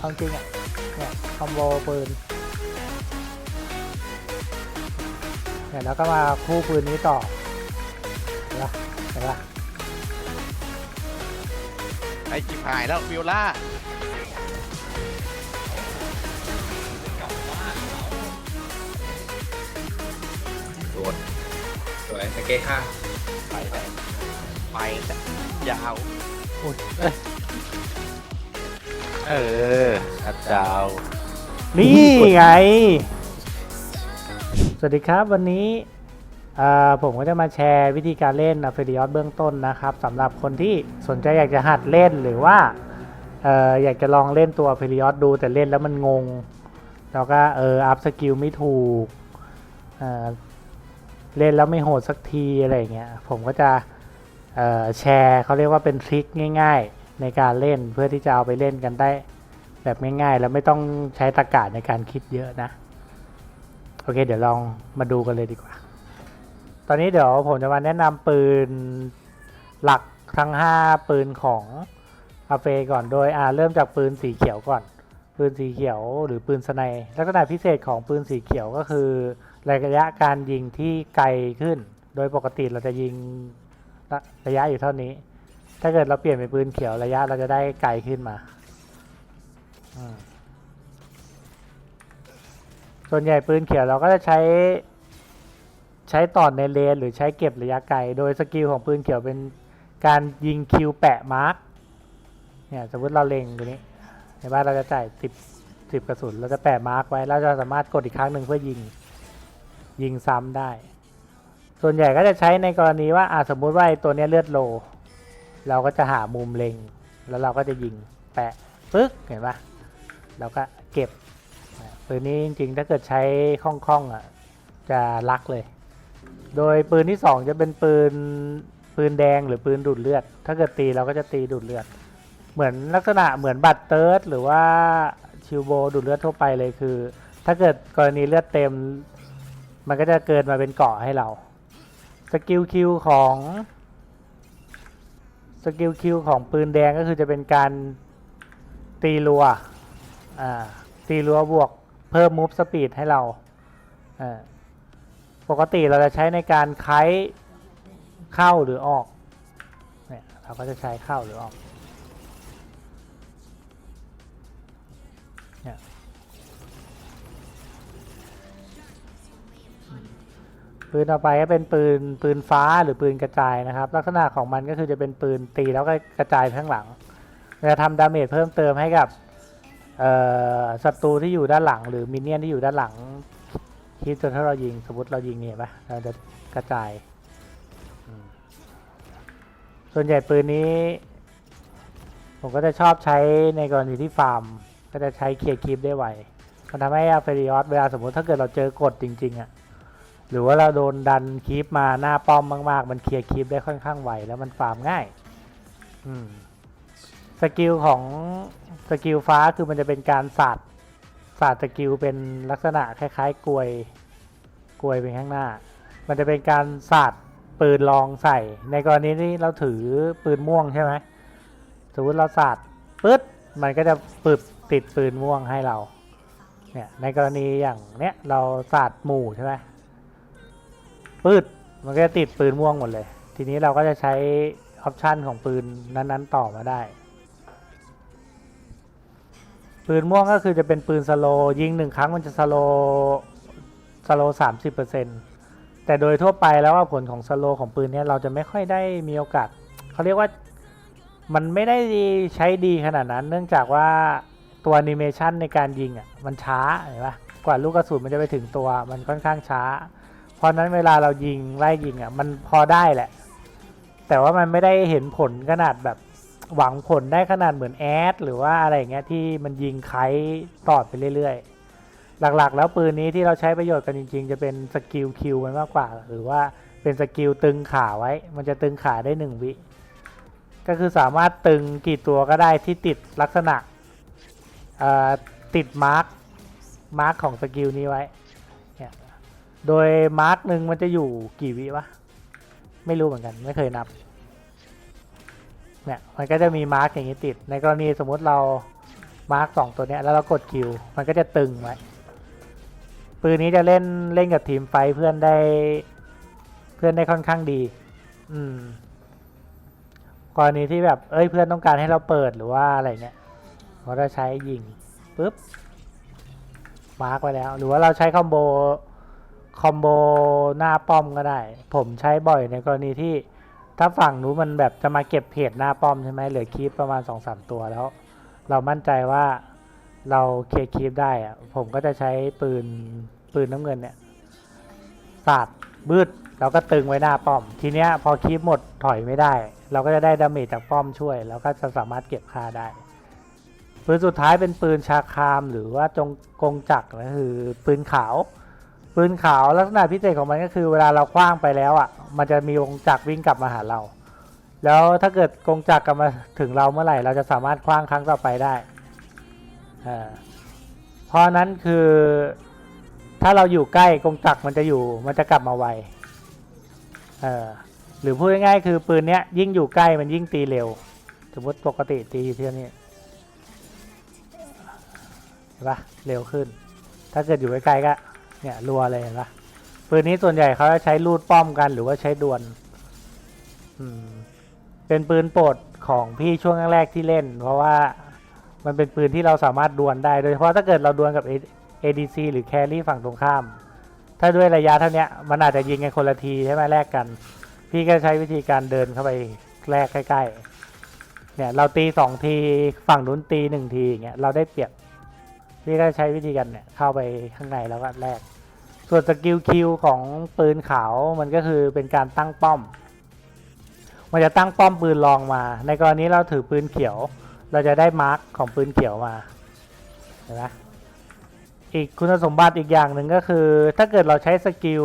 เอาจริงอะเนี่ยคอมโบปืนเนี่ยแล้วก็มาคู่ปืนนี้ต่อเห็นปะเห็นปะไอ้จิบหายแล้ววิโอล่าโดดสวยสเก็ตข้างไปแล้วไปแล้วยาว อุ้ยเอ้ย เอออาจารย์นี่ไง สวัสดีครับวันนี้ผมก็จะมาแชร์วิธีการเล่นอเฟ i ิออสเบื้องต้นนะครับสำหรับคนที่สนใจอยากจะหัดเล่นหรือว่าอออยากจะลองเล่นตัวอเฟ i ิออสดูแต่เล่นแล้วมันงง แล้วก็เอออัพสกิลไม่ถูกเเล่นแล้วไม่โหดสักทีอะไรเงี้ยผมก็จะแชร์เขาเรียกว่าเป็นทริคง่าย ๆ ในการเล่นเพื่อที่จะเอาไปเล่นกันได้ แบบง่ายๆ แล้วไม่ต้องใช้ตะกาศในการคิดเยอะนะ โอเค เดี๋ยวลองมาดูกันเลยดีกว่า ตอนนี้เดี๋ยวผมจะมาแนะนำปืนหลักทั้ง 5 ปืนของอาเฟก่อนโดยอ่าเริ่มจากปืนสีเขียวก่อน ปืนสีเขียวหรือปืนสไนป์ลักษณะพิเศษของปืนสีเขียวก็คือระยะการยิงที่ไกลขึ้น โดยปกติเราจะยิงระระยะอยู่เท่านี้ ถ้าเกิดเราเปลี่ยนเป็นปืนเขียวระยะเราจะได้ไกลขึ้นมา ส่วนใหญ่ปืนเขียวเราก็จะใช้ ใช้ต่อในเลนหรือใช้เก็บระยะไกล โดยสกิลของปืนเขียวเป็นการยิงคิวแปะมาร์กเนี่ยสมมติเราเล็งตัวนี้ในบ้านเราจะจ่ายสิบสิบกระสุนเราจะแปะมาร์กไว้แล้วเราสามารถกดอีกครั้งหนึ่งเพื่อยิงยิงซ้ำได้ ส่วนใหญ่ก็จะใช้ในกรณีว่าอาสมมุติว่าไอ้ตัวเนี้ยเลือดโล เราก็จะหามุมเล็ง แล้วเราก็จะยิงแปะปึ๊กเห็นปะเราก็เก็บปืนนี้จริงๆ ถ้าเกิดใช้คล่องๆอะจะลักเลย โดยปืนที่สองจะเป็นปืนปืนแดงหรือปืนดูดเลือด ถ้าเกิดตีเราก็จะตีดูดเลือด เหมือนลักษณะเหมือนบัตรเติร์ดหรือว่าชิวโบดูดเลือดทั่วไปเลยคือ ถ้าเกิดกรณีเลือดเต็ม มันก็จะเกินมาเป็นเกาะให้เราสกิลคิวของ สกิลคิวของปืนแดงก็คือจะเป็นการตีรัวอ่าตีรัวบวกเพิ่มมูฟสปีดให้เราอ่าปกติเราจะใช้ในการไคเข้าหรือออกเนี่ยเราก็จะใช้เข้าหรือออกเนี่ย ปืนต่อไปก็เป็นปืนปืนฟ้าหรือปืนกระจายนะครับ ลักษณะของมันก็คือจะเป็นปืนตีแล้วก็กระจายข้างหลังจะทำดาเมจเพิ่มเติมให้กับศัตรูที่อยู่ด้านหลัง หรือมินเนี่ยนที่อยู่ด้านหลังคิดจนถ้าเรายิงสมมติเรายิงเนี่ยปะเราจะกระจาย ส่วนใหญ่ปืนนี้ ผมก็จะชอบใช้ในกรณีที่ฟาร์ม ก็จะใช้เคลียร์คลิปได้ไวมันทำให้อาเฟริออสเวลาสมมติถ้าเกิดเราเจอกดจริง ๆอะ่ะ หรือว่าเราโดนดันคลิปมาหน้าป้อมมากๆ มันเคลียร์คลิปได้ค่อนข้างไวแล้วมันฟาร์มง่ายสกิลของสกิลฟ้าคือมันจะเป็นการสาดสาดสกิลเป็นลักษณะคล้ายๆกลวยกลวยไปข้างหน้า มันจะเป็นการสาดปืนลองใส่ ในกรณีที่เราถือปืนม่วงใช่ไหมสมมติเราสาดปึ๊ดมันก็จะปึบติดปืนม่วงให้เราเนี่ยในกรณีอย่างเนี้ยเราสาดหมู่ใช่ไหม ปืดมันก็จะติดปืนม่วงหมดเลย ทีนี้เราก็จะใช้ออปชันของปืนนั้นๆต่อมาได้ ปืนม่วงก็คือจะเป็นปืนสโลยิงหนึ่งครั้งมันจะสโลสโลสามสิบเปอร์เซ็นตแต่โดยทั่วไปแล้วว่าผลของสโลของปืนเนี้ยเราจะไม่ค่อยได้มีโอกาสเขาเรียกว่ามันไม่ได้ใช้ดีขนาดนั้น เนื่องจากว่าตัวแอนิเมชันในการยิงอะมันช้าเห็นปะกว่าลูกกระสุนมันจะไปถึงตัวมันค่อนข้างช้า เพราะนั้นเวลาเรายิงไล่ยิงอะมันพอได้แหละ แต่ว่ามันไม่ได้เห็นผลขนาดแบบหวังผลได้ขนาดเหมือนแอดหรือว่าอะไรอย่างเงี้ยที่มันยิงไคตอดไปเรื่อยๆ หลักๆ แล้วปืนนี้ที่เราใช้ประโยชน์กันจริง ๆ จะเป็นสกิลคิวมันมากกว่า หรือว่าเป็นสกิลตึงขาไว้ มันจะตึงขาได้หนึ่งวิก็คือสามารถตึงกี่ตัวก็ได้ที่ติดลักษณะติดมาร์คมาร์คของสกิลนี้ไว้ โดยมาร์คหนึ่งมันจะอยู่กี่วิวะ ไม่รู้เหมือนกัน ไม่เคยนับ เนี่ย มันก็จะมีมาร์กอย่างนี้ติด ในกรณีสมมุติเรามาร์กสองตัวเนี้ยแล้วเรากดคิว มันก็จะตึงไว้ ปืนนี้จะเล่นเล่นกับทีมไฟเพื่อนได้ เพื่อนได้ค่อนข้างดี อืม กรณีที่แบบ เอ้ยเพื่อนต้องการให้เราเปิดหรือว่าอะไรเงี้ยเราจะใช้ยิงปุ๊บ มาร์กไว้แล้ว หรือว่าเราใช้คอมโบ คอมโบหน้าป้อมก็ได้ ผมใช้บ่อยในกรณีที่ถ้าฝั่งนู้นมันแบบจะมาเก็บเพจหน้าป้อมใช่ไหมเหลือคีปประมาณสองสามตัวแล้ว เรามั่นใจว่าเราเคลียร์คีปได้อะผมก็จะใช้ปืนปืนน้ำเงินเนี่ยสาดบืดแล้วก็ตึงไว้หน้าป้อม ทีเนี้ยพอคีปหมดถอยไม่ได้ เราก็จะได้ดาเมจจากป้อมช่วย แล้วก็จะสามารถเก็บค่าได้ ปืนสุดท้ายเป็นปืนชาคามหรือว่าจงกงจักรก็คือปืนขาว ปืนขาวลักษณะพิเศษของมันก็คือเวลาเราคว้างไปแล้วอะ มันจะมีกงจักรวิ่งกลับมาหาเรา แล้วถ้าเกิดกงจักรกลับมาถึงเราเมื่อไหร่ เราจะสามารถคว้างครั้งต่อไปได้อ่าเพราะนั้นคือถ้าเราอยู่ใกล้กงจักรมันจะอยู่ มันจะกลับมาไวเออหรือพูดง่ายๆคือปืนเนี้ยยิ่งอยู่ใกล้มันยิ่งตีเร็ว สมมติปกติตีเท่านี้เห็นปะเร็วขึ้น ถ้าเกิดอยู่ใกล้ๆก็ เนี่ยรัวเลยเห็นปะปืนนี้ส่วนใหญ่เขาจะใช้ลูดป้อมกันหรือว่าใช้ดวลเป็นปืนโปรดของพี่ช่วงแรกๆที่เล่น เพราะว่ามันเป็นปืนที่เราสามารถดวลได้ โดยเฉพาะถ้าเกิดเราดวลกับ ADC หรือแครี่ฝั่งตรงข้าม ถ้าด้วยระยะเท่านี้มันอาจจะยิงกันคนละทีใช่ไหมแลกกัน พี่ก็ใช้วิธีการเดินเข้าไปแลกใกล้ๆ เนี่ยเราตีสองทีฝั่งนู้นตีหนึ่งทีอย่างเงี้ยเราได้เปรียบ พี่ก็ใช้วิธีกันเนี่ยเข้าไปข้างในแล้วก็แลก ส่วนสกิลคิวของปืนขาวมันก็คือเป็นการตั้งป้อม มันจะตั้งป้อมปืนรองมา ในกรณีเราถือปืนเขียว เราจะได้มาร์กของปืนเขียวมาเห็นไหมอีกคุณสมบัติอีกอย่างหนึ่งก็คือ ถ้าเกิดเราใช้สกิล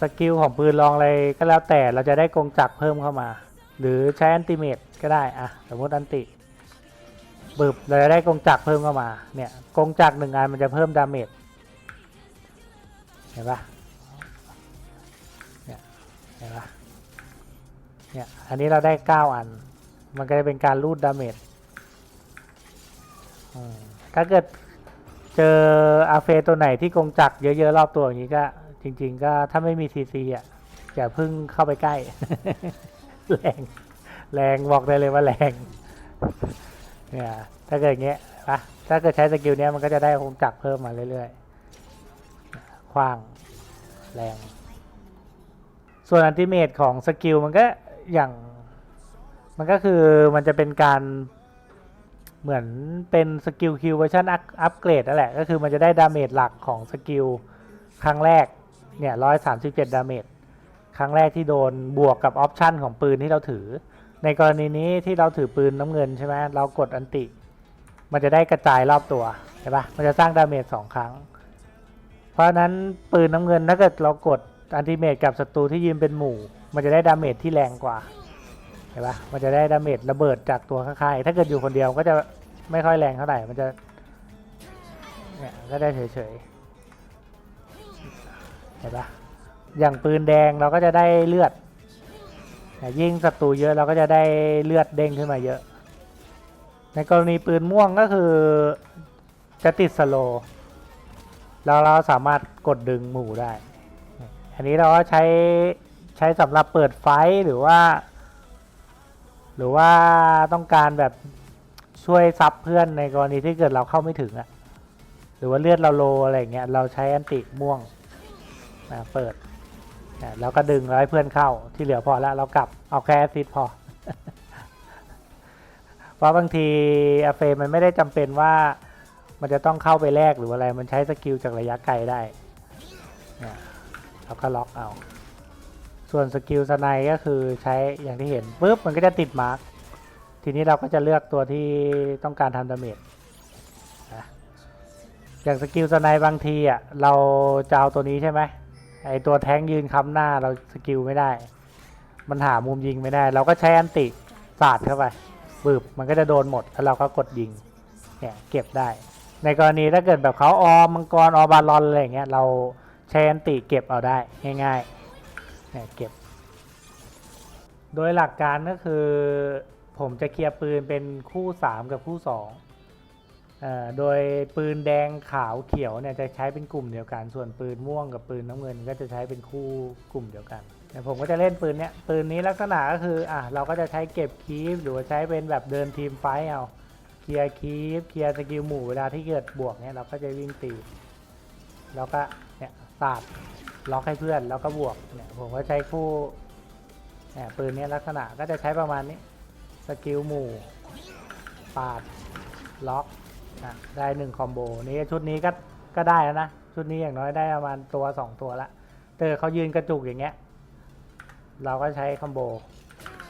สกิลของปืนรองอะไรก็แล้วแต่เราจะได้กงจักรเพิ่มเข้ามา หรือใช้อันติเมตก็ได้อะสมมติอันติ บึบเราจะได้กงจักรเพิ่มเข้ามา เนี่ยกงจักรหนึ่งอันมันจะเพิ่มดาเมจ เห็นปะเนี่ย เห็นปะเนี่ย อันนี้เราได้เก้าอัน มันก็จะเป็นการรูดดาเมจถ้าเกิดเจออาเฟตัวไหนที่กงจักรเยอะ ๆ รอบตัวอย่างนี้ก็ จริง ๆ ก็ถ้าไม่มีทีซีอะอย่าพิ่งเข้าไปใกล้ แรง แรงบอกได้เลยว่าแรง เนี่ย ถ้าเกิดอย่างเงี้ยนะถ้าเกิดใช้สกิลเนี้ยมันก็จะได้คงจักรเพิ่มมาเรื่อยๆคว้างแรง ส่วนอันติเมตของสกิลมันก็อย่าง มันก็คือมันจะเป็นการเหมือนเป็นสกิลคิวเวอร์ชันอัปเกรดนั่นแหละ ก็คือมันจะได้ดาเมจหลักของสกิลครั้งแรก เนี่ยร้อยสามสิบเจ็ดดาเมจครั้งแรกที่โดนบวกกับออปชันของปืนที่เราถือ ในกรณีนี้ที่เราถือปืนน้ำเงินใช่ไหมเรากดอันติ มันจะได้กระจายรอบตัวใช่ปะมันจะสร้างดาเมจสองครั้ง เพราะฉะนั้นปืนน้ำเงินถ้าเกิดเรากดอันติเมจกับศัตรูที่ยืนเป็นหมู่ มันจะได้ดาเมจที่แรงกว่าใช่ปะมันจะได้ดาเมจระเบิดจากตัวข้างๆถ้าเกิดอยู่คนเดียวก็จะไม่ค่อยแรงเท่าไหร่ มันจะเนี่ยก็ได้เฉยๆเห็นปะอย่างปืนแดงเราก็จะได้เลือด ยิ่งศัตรูเยอะเราก็จะได้เลือดเด้งขึ้นมาเยอะ ในกรณีปืนม่วงก็คือจะติดสโลแล้วเราสามารถกดดึงหมู่ได้ อันนี้เราก็ใช้ใช้สำหรับเปิดไฟหรือว่า หรือว่าต้องการแบบช่วยซับเพื่อนในกรณีที่เกิดเราเข้าไม่ถึงอะหรือว่าเลือดเราโลอะไรอย่างเงี้ยเราใช้อันติม่วงนะเปิด แล้วก็ดึงแล้วให้เพื่อนเข้าที่เหลือพอแล้วเรากลับเอาแค่แอซิดพอเพราะบางทีอาเฟมันไม่ได้จำเป็นว่ามันจะต้องเข้าไปแลกหรืออะไรมันใช้สกิลจากระยะไกลได้เราก็ล็อกเอา ส่วนสกิลสไนก็คือใช้อย่างที่เห็นปุ๊บมันก็จะติดมาร์กทีนี้เราก็จะเลือกตัวที่ต้องการทำดาเมจอย่างสกิลสไนบางทีอะเราจะเอาตัวนี้ใช่ไหม ไอตัวแท้งยืนค้ำหน้าเราสกิลไม่ได้ มันหามุมยิงไม่ได้ เราก็ใช้อันติสาดเข้าไปบึบมันก็จะโดนหมดแล้วเราก็กดยิงเนี่ยเก็บได้ ในกรณีถ้าเกิดแบบเขาออมมังกรออบาลอนอะไรอย่างเงี้ยเราใช้อันติเก็บเอาได้ง่ายๆเนี่ยเก็บ โดยหลักการก็คือ ผมจะเคลียร์ปืนเป็นคู่สามกับคู่สอง โดยปืนแดงขาวเขียวเนี่ยจะใช้เป็นกลุ่มเดียวกัน ส่วนปืนม่วงกับปืนน้ำเงิน ก็จะใช้เป็นคู่กลุ่มเดียวกันผมก็จะเล่นปืนเนี้ยปืนนี้ลักษณะก็คืออะเราก็จะใช้เก็บคีฟหรือว่าใช้เป็นแบบเดินทีมไฟท์เอาเคลียร์คีฟเคลียร์สกิลหมู่เวลาที่เกิดบวกเนี่ยเราก็จะวิ่งตีแล้วก็เนี่ยสาดล็อกให้เพื่อนแล้วก็บวกเนี่ยผมก็ใช้คู่เนี่ยปืนเนี้ยลักษณะก็จะใช้ประมาณนี้สกิลหมู่ปาดล็อก นะได้หนึ่งคอมโบนี้ชุดนี้ก็ก็ได้แล้วนะ ชุดนี้อย่างน้อยได้ประมาณตัวสองตัวละเตอเขายืนกระจุกอย่างเงี้ย เราก็ใช้คอมโบ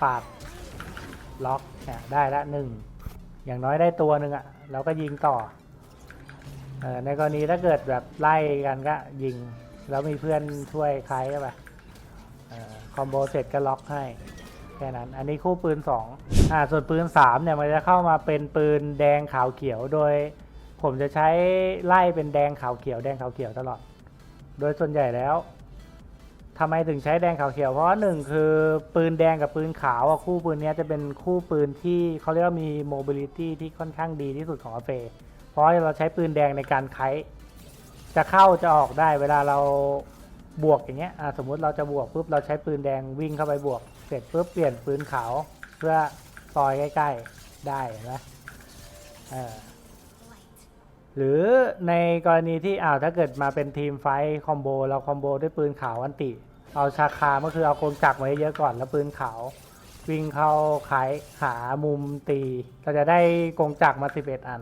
ปาดล็อกเนี่ยได้ละหนึ่งอย่างน้อยได้ตัวหนึ่งอะ่ะ เราก็ยิงต่ออในกรณีถ้าเกิดแบบไล่กันก็ยิง แล้วมีเพื่อนช่วยใครก็ไปคอมโบเสร็จก็ล็อกให้ แค่นั้น อันนี้คู่ปืน2อ่่าส่วนปืน3เนี่ยมันจะเข้ามาเป็นปืนแดงขาวเขียวโดย ผมจะใช้ไล่เป็นแดงขาวเขียวแดงขาวเขียวตลอด โดยส่วนใหญ่แล้วทำไมถึงใช้แดงขาวเขียวเพราะหนึ่งคือปืนแดงกับปืนขาวอะคู่ปืนเนี้ยจะเป็นคู่ปืนที่เขาเรียกว่ามีโมบิลิตี้ที่ค่อนข้างดีที่สุดของอาเฟเพราะเราใช้ปืนแดงในการไคจะเข้าจะออกได้เวลาเราบวกอย่างเงี้ยอ่าสมมุติเราจะบวกปุ๊บเราใช้ปืนแดงวิ่งเข้าไปบวก เสร็จปุ๊บเปลี่ยนปืนขาว เพื่อ ซอยใกล้ ๆ ได้เห็นะเออหรือในกรณีที่อ้าวถ้าเกิดมาเป็นทีมไฟคอมโบเราคอมโบด้วยปืนขาวอันติ เอาชาคาก็คือเอาโกนจักรไว้เยอะก่อนแล้วปืนขาว วิ่งเข้าขายหามุมตีเราจะได้กงจักรมา 11 อัน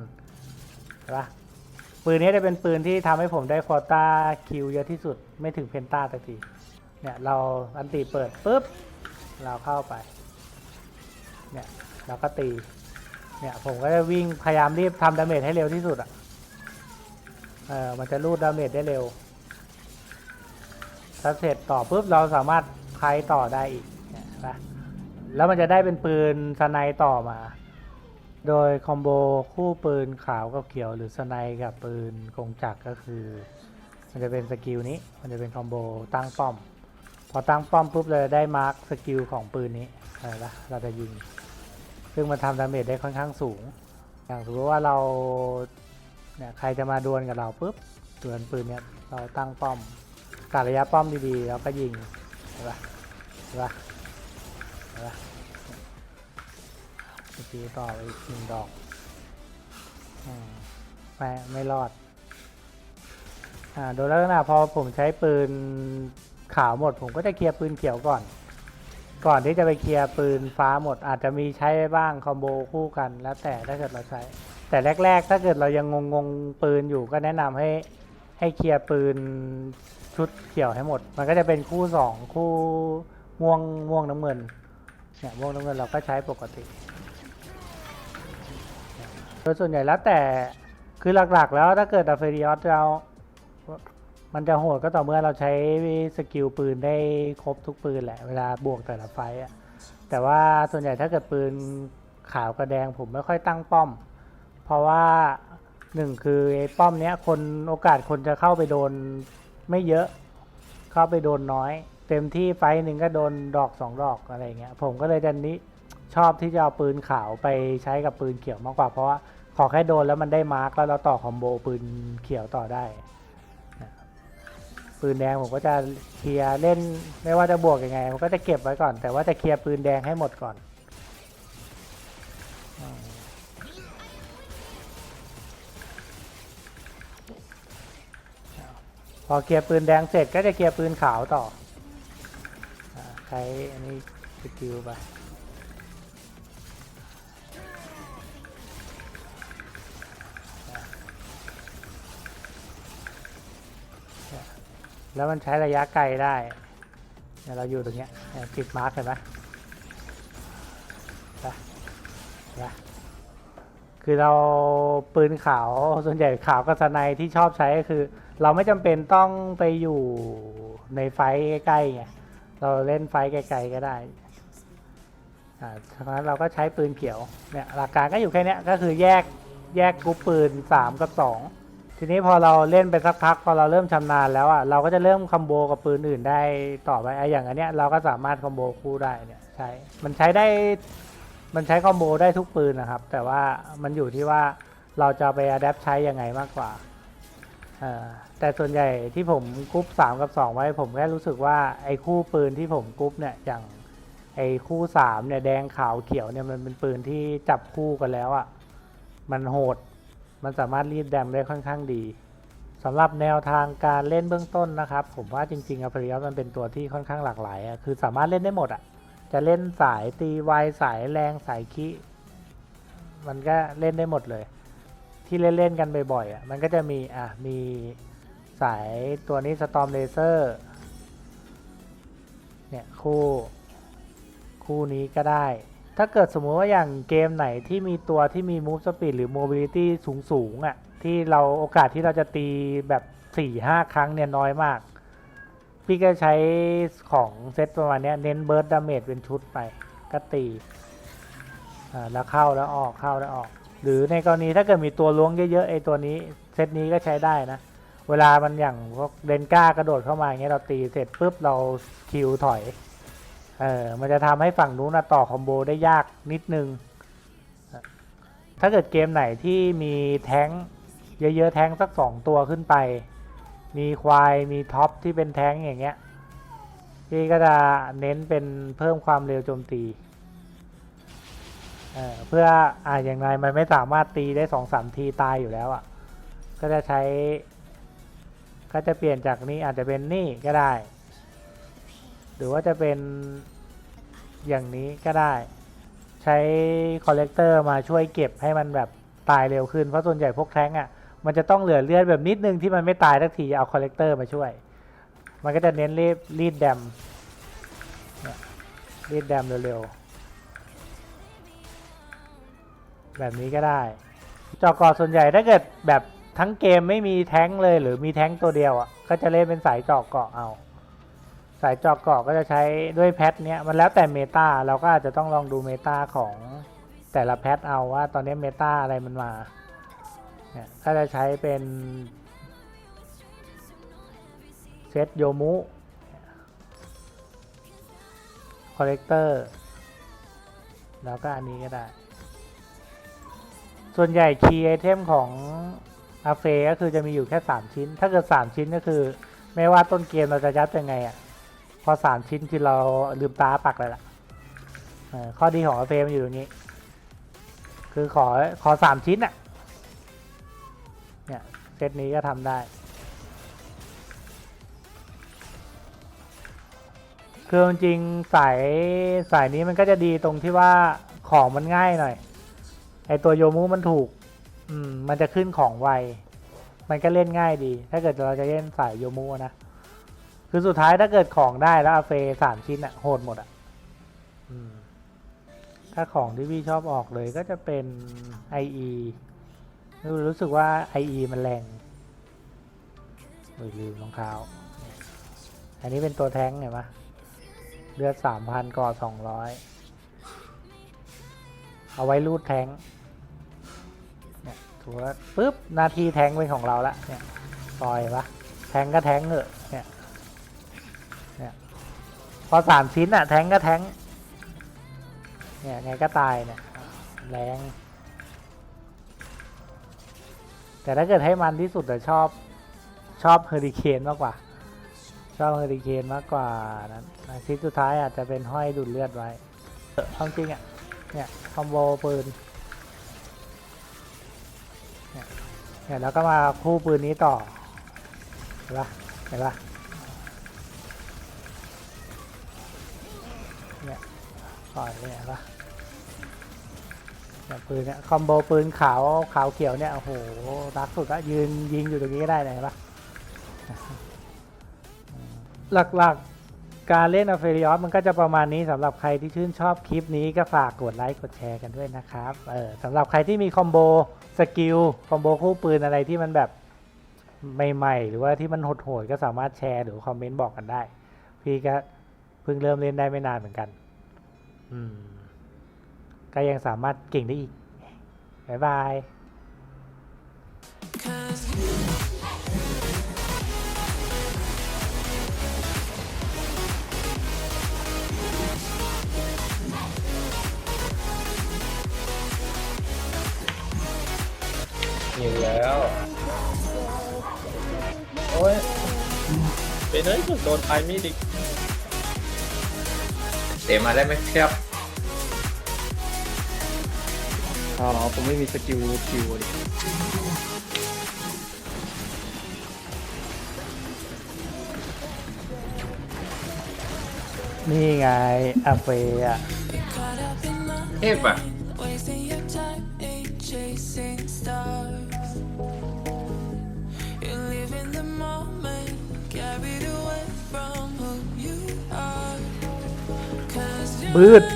ใช่ปะปืนนี้จะเป็นปืนที่ทำให้ผมได้ควอต้าคิวเยอะที่สุดไม่ถึงเพนต้าสักทีเนี่ยเราอันติเปิดปุ๊บเราเข้าไป เนี่ยเราก็ตี เนี่ยผมก็จะวิ่งพยายามรีบทำดาเมจให้เร็วที่สุดอะ่ะ เออมันจะรูดดาเมจได้เร็ว ถ้าเสร็จต่อปุ๊บเราสามารถไคต่อได้อีกนะแล้วมันจะได้เป็นปืนสไนต่อมา โดยคอมโบคู่ปืนขาวกับเขียวหรือสไนกับปืนกงจักรก็คือ มันจะเป็นสกิลนี้ มันจะเป็นคอมโบตั้งป้อม พอตั้งป้อมปุ๊บเราจะได้มาร์คสกิลของปืนนี้อะไรละเราจะยิง ซึ่งมันทำดาเมจได้ค่อนข้างสูง อย่างสมมติว่าเราเนี่ยใครจะมาดวลกับเราปุ๊บดวลปืนเนี่ยเราตั้งป้อมกะระยะป้อมดีๆ แล้วก็ยิงเห็นปะเห็นปะเห็นปะสกิลต่อไปอีกหนึ่งดอกอไม่ไม่รอดอ่าโดยลักษณะพอผมใช้ปืนขาวหมด ผมก็จะเคลียร์ปืนเขียวก่อน ก่อนที่จะไปเคลียร์ปืนฟ้าหมดอาจจะมีใช้บ้างคอมโบคู่กันแล้วแต่ถ้าเกิดเราใช้ แต่แรก ๆ ถ้าเกิดเรายังงงๆปืนอยู่ก็แนะนำให้ให้เคลียร์ปืนชุดเขียวให้หมด มันก็จะเป็นคู่สองคู่ม่วงม่วงน้ำเงินเนี่ยม่วงน้ำเงินเราก็ใช้ปกติโดยส่วนใหญ่แล้วแต่คือหลักๆ แล้วถ้าเกิดดัฟเฟริออสเรา มันจะโหดก็ต่อเมื่อเราใช้สกิลปืนได้ครบทุกปืนแหละ เวลาบวกแต่ละไฟอะแต่ว่าส่วนใหญ่ถ้าเกิดปืนขาวกับแดงผมไม่ค่อยตั้งป้อม เพราะว่าหนึ่งคือไอ้ป้อมเนี้ยคนโอกาสคนจะเข้าไปโดนไม่เยอะ เข้าไปโดนน้อย เต็มที่ไฟหนึ่งก็โดนดอกสองดอกอะไรเงี้ยผมก็เลยดันนี้ชอบที่จะเอาปืนขาวไปใช้กับปืนเขียวมากกว่าเพราะว่าขอแค่โดนแล้วมันได้มาร์กแล้วเราต่อคอมโบปืนเขียวต่อได้ ปืนแดงผมก็จะเคลียร์เล่นไม่ว่าจะบวกยังไงผมก็จะเก็บไว้ก่อน แต่ว่าจะเคลียร์ปืนแดงให้หมดก่อนอพอเคลียร์ปืนแดงเสร็จก็จะเคลียร์ปืนขาวต่ออใช้อันนี้สกิลไป แล้วมันใช้ระยะไกลได้เนี่ยเราอยู่ตรงเนี้ยติดมาร์คเห็นไหมไปไปคือเราปืนขาวส่วนใหญ่ขาวกับสไนที่ชอบใช้ก็คือ เราไม่จำเป็นต้องไปอยู่ในไฟใกล้ๆไงเราเล่นไฟไกลๆก็ได้อ่าฉะนั้นเราก็ใช้ปืนเขียวเนี่ยหลักการก็อยู่แค่นี้ก็คือแยกแยกกรุ๊ปปืนสามกับสอง ทีนี้พอเราเล่นไปสักพักพอเราเริ่มชำนาญแล้วอะเราก็จะเริ่มคอมโบกับปืนอื่นได้ต่อไปไอ้อย่างอันเนี้ยเราก็สามารถคอมโบคู่ได้เนี่ยใช้มันใช้ได้มันใช้คอมโบได้ทุกปืนนะครับ แต่ว่ามันอยู่ที่ว่าเราจะไปอัดแอปใช้ยังไงมากกว่าเอ่อแต่ส่วนใหญ่ที่ผมกรุ๊ปสามกับสองไว้ผมแค่รู้สึกว่าไอ้คู่ปืนที่ผมกรุ๊ปเนี่ยอย่างไอ้คู่สามเนี่ยแดงขาวเขียวเนี่ยมันเป็นปืนที่จับคู่กันแล้วอะ่ะมันโหด มันสามารถรีดแดมได้ค่อนข้างดีสำหรับแนวทางการเล่นเบื้องต้นนะครับ ผมว่าจริงๆอ p ริยมันเป็นตัวที่ค่อนข้างหลากหลายอะคือสามารถเล่นได้หมดอะ จะเล่นสายตีไวสายแรงสายคิ มันก็เล่นได้หมดเลย ที่เล่นๆกันบ่อยๆอะมันก็จะมีอะมีสายตัวนี้สตอมเลเซอร์เนี่ยคู่ คู่นี้ก็ได้ ถ้าเกิดสมมติว่าอย่างเกมไหนที่มีตัวที่มี move speed หรือ mobility สูงๆอะ ที่เราโอกาสที่เราจะตีแบบ 4-5หครั้งเนี่ยน้อยมาก พี่ก็ใช้ของเซตประมาณนี้เน้นเบิร์ดดาเมจเป็นชุดไปก็ตีอ่าแล้วเข้าแล้วออกเข้าแล้วออก หรือในกรณีถ้าเกิดมีตัวล้วงเยอะๆไอ้ตัวนี้เซตนี้ก็ใช้ได้นะ เวลามันอย่างพวกเดนก้ากระโดดเข้ามาอย่างเงี้ยเราตีเสร็จปุ๊บเราคิวถอย เออมันจะทำให้ฝั่งนู้นต่อคอมโบได้ยากนิดนึง ถ้าเกิดเกมไหนที่มีแท้งเยอะๆแท้งสักสองตัวขึ้นไป มีควายมีท็อปที่เป็นแท้งอย่างเงี้ยพี่ก็จะเน้นเป็นเพิ่มความเร็วโจมตีเเพื่ออ่าอย่างไรมันไม่สามารถตีได้สองสามทีตายอยู่แล้วอะ่ะ ก็จะใช้ ก็จะเปลี่ยนจากนี้อาจจะเป็นนี่ก็ได้ หรือว่าจะเป็นอย่างนี้ก็ได้ ใช้คอลเลกเตอร์มาช่วยเก็บให้มันแบบตายเร็วขึ้น เพราะส่วนใหญ่พวกแท้งอะ่ะมันจะต้องเหลือเลือดแบบนิดนึงที่มันไม่ตายทักทีเอาคอลเลกเตอร์มาช่วย มันก็จะเน้นรีบรีดแดมรีดแดมเร็วๆ แบบนี้ก็ได้ จอกอส่วนใหญ่ถ้าเกิดแบบทั้งเกมไม่มีแท้งเลยหรือมีแท้งตัวเดียวอะก็จะเล่นเป็นสายจอกเกาะเอา สายจอกเกาะก็จะใช้ด้วยแพทเนี้ยมันแล้วแต่เมตาเราก็อาจจะต้องลองดูเมตาของแต่ละแพทเอาว่าตอนนี้เมตาอะไรมันมาเนี่ยก็จะใช้เป็นเซตโยมุคอลเลกเตอร์แล้วก็อันนี้ก็ได้ ส่วนใหญ่คีย์ไอเทมของอาเฟก็คือจะมีอยู่แค่ 3 ชิ้น ถ้าเกิด 3 ชิ้นก็คือ ไม่ว่าต้นเกมเราจะยัดยังไงอะ่ะ พอ3ชิ้นคือเราลืมตาปักเลยล่ะข้อดีของอาเฟมอยู่ตรงนี้ คือขอขอ3ชิ้นอะ่ะเนี่ยเซตนี้ก็ทำได้ คือจริงสายสายนี้มันก็จะดีตรงที่ว่าของมันง่ายหน่อย ไอตัวโยมุมันถูก อืม มันจะขึ้นของไว มันก็เล่นง่ายดี ถ้าเกิดเราจะเล่นสายโยมุนะ คือสุดท้ายถ้าเกิดของได้แล้วอาเฟสามชิ้นอะโหดหมดอะถ้าของที่พี่ชอบออกเลยก็จะเป็น IE รู้รู้สึกว่า IE มันแรงลืมรองเท้า อันนี้เป็นตัวแท้งเห็นไหมเลือดสามพันก่อสองร้อยเอาไว้รูดแทงเนี่ยถือว่าปุ๊บนาทีแทงเป็นของเราละเนี่ยปล่อยปะแทงก็แทงเถอะเนี่ย พอสามชิ้นอะแทงก็แทงเนี่ยไงก็ตายเนี่ยแรงแต่ถ้าเกิดให้มันที่สุดแต่ชอบชอบเฮอริเคนมากกว่า ชอบเฮอริเคนมากกว่านั้นชิ้นสุดท้ายอาจจะเป็นห้อยดูดเลือดไว้เออเอาจริงอะเนี่ยคอมโบปืนเนี่ยเนี่ยแล้วก็มาคู่ปืนนี้ต่อเห็นปะเห็นปะ ต่อยเลยเห็นปะเนี่ยปืนเนี่ยคอมโบปืนขาวขาวเขียวเนี่ยโอ้โหรักสุดละยืนยิงอยู่ตรงนี้ก็ได้เลยปะหลักๆการเล่นอเฟริออสมันก็จะประมาณนี้สำหรับใครที่ชื่นชอบคลิปนี้ก็ฝากกดไลค์กดแชร์กันด้วยนะครับเออสำหรับใครที่มีคอมโบสกิลคอมโบคู่ปืนอะไรที่มันแบบใหม่ๆ หรือว่าที่มันโหดๆก็สามารถแชร์หรือคอมเมนต์บอกกันได้ พี่ก็เพิ่งเริ่มเล่นได้ไม่นานเหมือนกัน ก็ยังสามารถเก่งได้อีก บ๊ายบายอยู่แล้ว โอ้ยเป็นไอ้โดนไอมีดอี ตะมาได้ไหมครับอ๋อผมไม่มีสกิลคิวดินี่ไงอาเฟอะเทพอะ the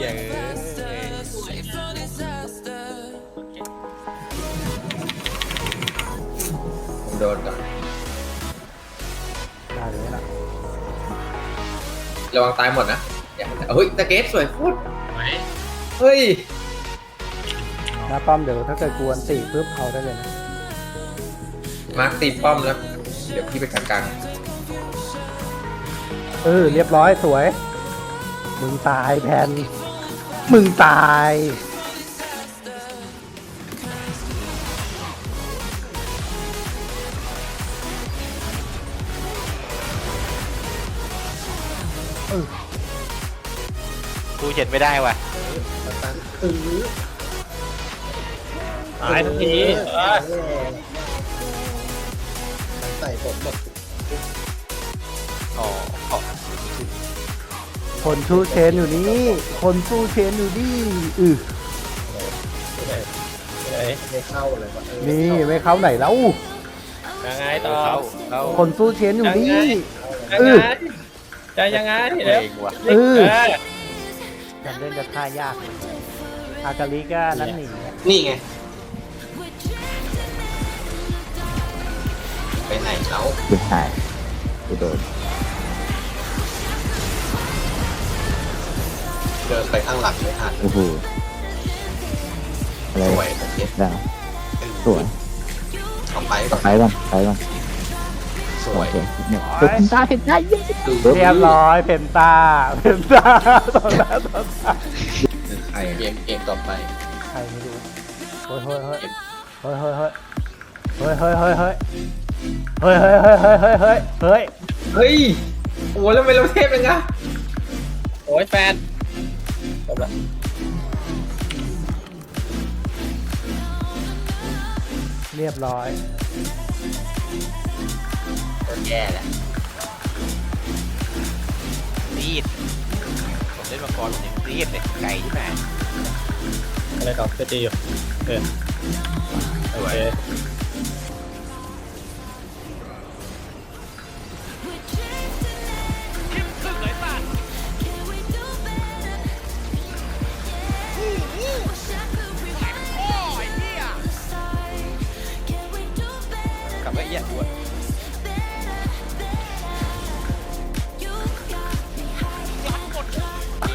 yeah, fastest, safe from disaster. ผมโดนก่อนได้เลยนะระวังตายหมดนะอย่าเฮ้ยตะเกตสวยพูดเฮ้ยห น้าป้อมเดี๋ยวถ้าเกิดกวนตีปุ๊บเอาได้เลยนะมาร์คตีป้อมแล้ว เดี๋ยวพี่ไปกลางกลางเออเรียบร้อยสวย มึงตายแพนมึงตายกูเห็นไม่ได้ว่ะ ตายทันทีเอออ๋ออ๋อคนสู้เชนอยู่นี่ คนสู้เชนอยู่นี่อือไหนนี่ไม่เข้าไหนแล้ว ยังไงเอต่ออเขาเขาคนสู้เชนอยู่นี่ ยังเออไงจะยังไงเอเดี๋ยวงว่ะเออเออจำเล่นจะท่ายาก อากาลิก็นั่นหนีนี่ไง ไปไหนเขาไม่หายกูโดนเดินไปข้างหลังเลยค่ะโอ้โหอะไรสวยตะเกตดาวสวยเอาไปก่อนไปก่อนไปก่อนสโอวยเคเนี่ยเป็นได้เห็นได้เยอะดูเรียบร้อยเพนตาเพนตาตอนนั้นตอนนั้นใครเกมเกมต่อไปใครไม่รู้เฮ้ยเฮ้ยเฮ้ยเฮ้ยเฮ้ยเฮ้ยเฮ้ยเฮ้ยเฮ้ย เฮ้ยเฮ้ยเฮ้ยเฮ้ยเฮ้ยเฮ้ยเฮ้ยเฮ้ยเฮ้ยโอ้แล้วทำไมเราเทพเป็นไงโอ้ยแฟนจบละเรียบร้อยแย่แหละรีดผมเล่นมาก่อนผมยังรีดเลยไก่ที่ไหนอะไรต่อจะตีอยู่เออโอเค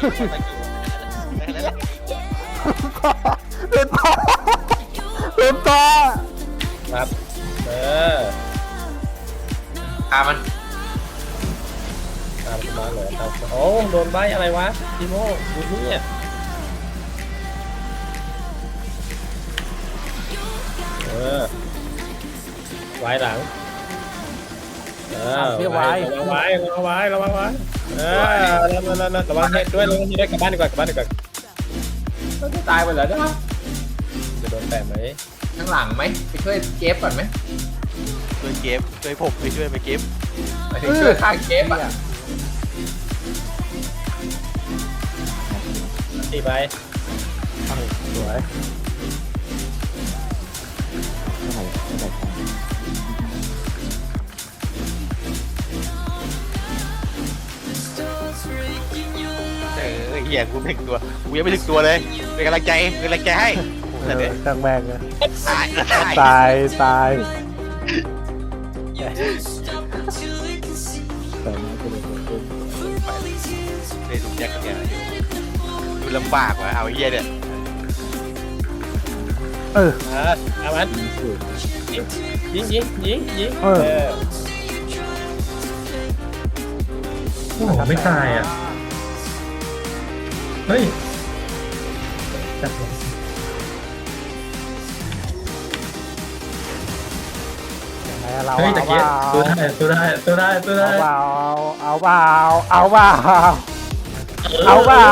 เป็นตาเป็นตาครับเออพามันตามมาเลยตามโอ้โดนใบอะไรวะทีโม่ดูนี่เออไว้หลังเออระวังไว้ระวังไว้ระวังไว้เออระวังระวังระวังเฮ็ดด้วยระวังเฮ็ดด้วยกลับบ้านดีกว่ากลับบ้านดีกว่าจะตายไปแล้วนะจะโดนแตะไหมข้างหลังไหมไปช่วยเกฟก่อนไหมช่วยเกมช่วยผมไปช่วยไปเกมไปช่วยข้างเกฟอะตีไปสวย หี้ยกูไม่ถึงตัวกูยังไม่ถึงตัวเลยเป็นกำลังใจเป็นกำลังใจให้โอ้โหเอแต่อเนี่ยกลางแบงเลยตายตายตายตายแต่น่าจะเป็นคนที่เลยดูยากเนี่ยดูลำบากว่ะเอาไอ้เหี้ยเนี่ยเอออ่าเอามันสุดยิงยิงยิงยิงเออเออ โอ้โหไม่ตายอะ เฮ้ยจับหัวยังไงเราเฮ้ยตะเอาเกียบเปสู้ล่าได้สู้ได้สู้ได้สู้ได้เอาเปล่าเอาเปล่าเอาเปล่าเอาเปล่า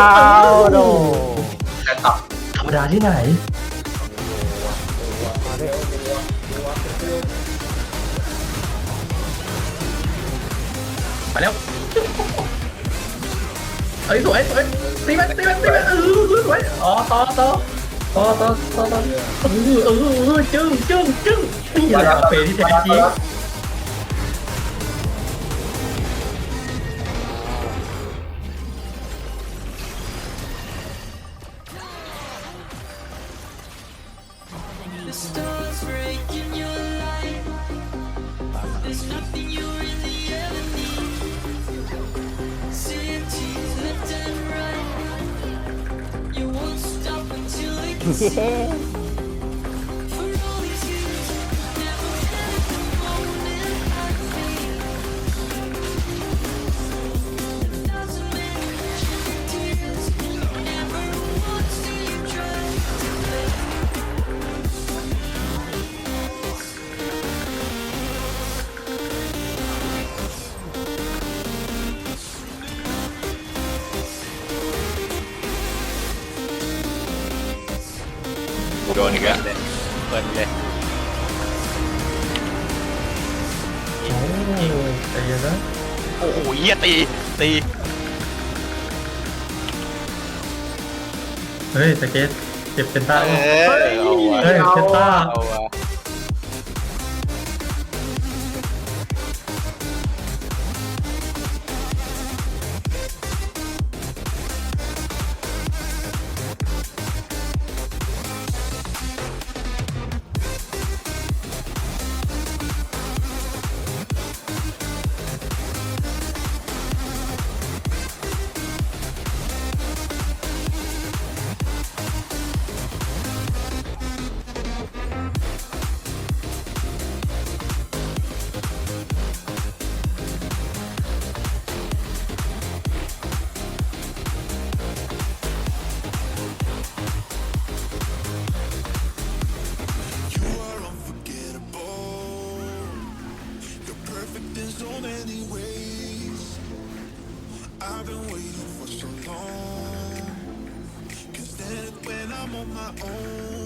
โดแต่ต่อธรรมดาที่ไหนไปแล้ว เอ้ยสวยสวยตีมันตีมันตีมันเออสวยอ๋อต่อต่อต่อต่อต่อต่อเออเออเออจึ้งจึ้งจึ้งนี่แหละเฟรที่แท้จริง The stars breaking your light. There's nothing you 예. สเก็ตเจ็บเป็นตาเอเฮ้อยเอาว่ะเฮ้ยเป็นตาเอาว่ะ I've been waiting for so long. Cause then when I'm on my own,